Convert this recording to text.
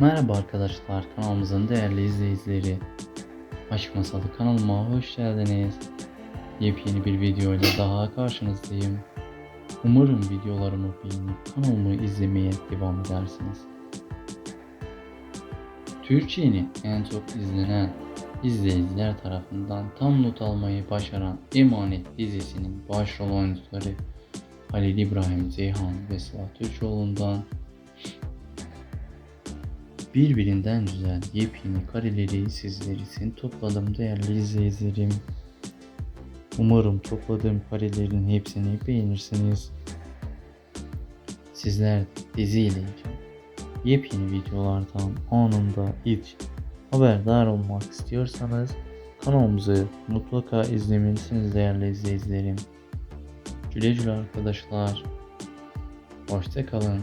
Merhaba arkadaşlar kanalımızın değerli izleyicileri. Aşk Masalı kanalıma hoş geldiniz. Yepyeni bir video ile daha karşınızdayım. Umarım videolarımı beğenip kanalımı izlemeye devam edersiniz. Türkiye'nin en çok izlenen izleyiciler tarafından tam not almayı başaran Emanet dizisinin başrol oyuncuları Halil İbrahim Ceyhan ve Sıla Türkoğlu'ndan Birbirinden güzel yepyeni kareleri sizler için topladım değerli izleyicilerim. Umarım topladığım karelerin hepsini beğenirsiniz. Sizler diziyle yepyeni videolardan anında ilk haberdar olmak istiyorsanız kanalımızı mutlaka izlemelisiniz değerli izleyicilerim. Güle güle arkadaşlar. Hoşça kalın.